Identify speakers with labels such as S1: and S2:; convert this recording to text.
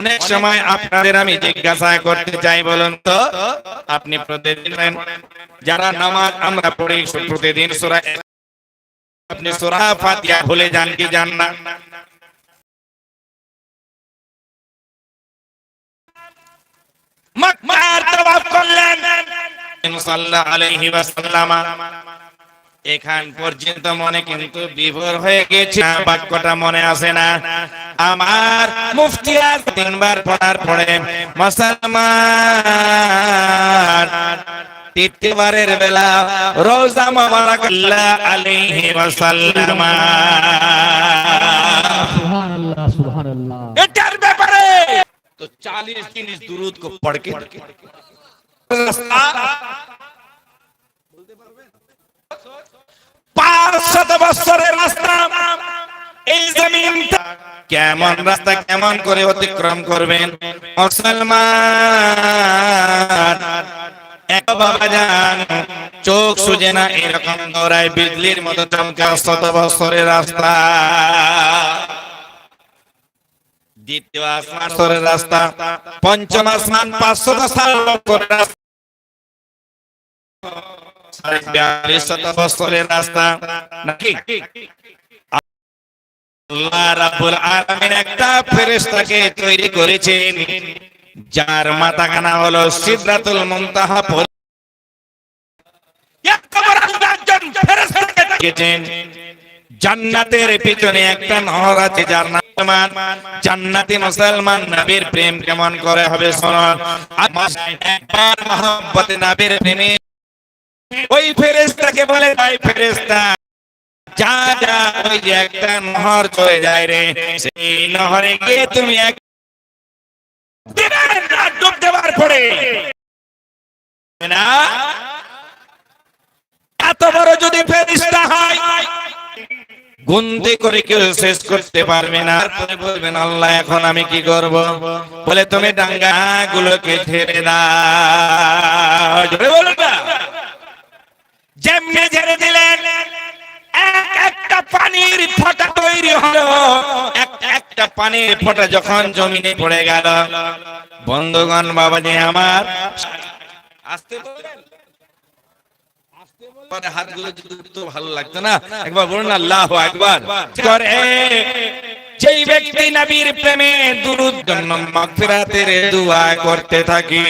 S1: অনেক সময় আপনাদের আমি জিজ্ঞাসা করতে চাই বলুন তো, আপনি প্রতিদিন যারা নামাজ আমরা পড়ি, প্রতিদিন সূরা আপনি সূরা ফাতিহা ভুলে যান কি জান না? এখান পর্যন্ত মনে কিন্তু বিভোর হয়ে গেছে, বাক্যটা মনে আসে না। আমার মুফতিয়ার তিনবার পড়ার পরে মুসলমান। তৃতীয়বারের বেলা রোজা মোবারকাল্লাহ আলাইহি ওয়াসাল্লাম।
S2: সুবহানাল্লাহ সুবহানাল্লাহ।
S1: এটার ব্যাপারে তো 40 জিনিস দুরুদ কো পড় के পাঁচশত বছরের রাস্তা এই জমিনটা কেমন রাস্তা, কেমন করে অতিক্রম করবেন? মুসলমান চোখ সুজে না এরকম দৌড়ায় বিজলির মতো চমকা শত বছরের রাস্তা। দ্বিতীয় আসমান স্তরের রাস্তা, পঞ্চম আসমান পাঁচশো রাস্তা। বিয়াল্লিশ শত বছরের রাস্তা। নাকি? আল্লাহ রাব্বুল আলামিন একটা ফেরেশতাকে তৈরি করেছেন, যার মাথাখানা হলো সিদরাতুল মুনতাহা জান্নাতের পিছনে একটা নহর আছে, যার নাম জান্নাতি মুসলমান নবীর প্রেম কেমন করে হবে শোনো। একবার মহব্বতে নবীর প্রেমে ওই ফেরেশতাকে বলে, ভাই ফেরেশতা যা যা, ওই যে একটা নহর চলে যায় রে। সেই নহরে গিয়ে তুমি এক ডুব দেওয়ার পরে না? এত বড় যদি ফেরিস্তা হয়, গুনতে করে কেউ শেষ করতে পারবে না। তারপরে বলবেন, আল্লাহ, এখন আমি কি করব? বলে, তুমি ডাঙ্গা গুলোকে ছেড়ে দাও একটা পানির ফোঁটা যখন জমিনে পড়ে গেল। বন্ধুগণ, বাবাজি আমার, আসতে হাতগুলো যদি ভালো লাগতো না, একবার বলুন আল্লাহ একবার করতে থাকি।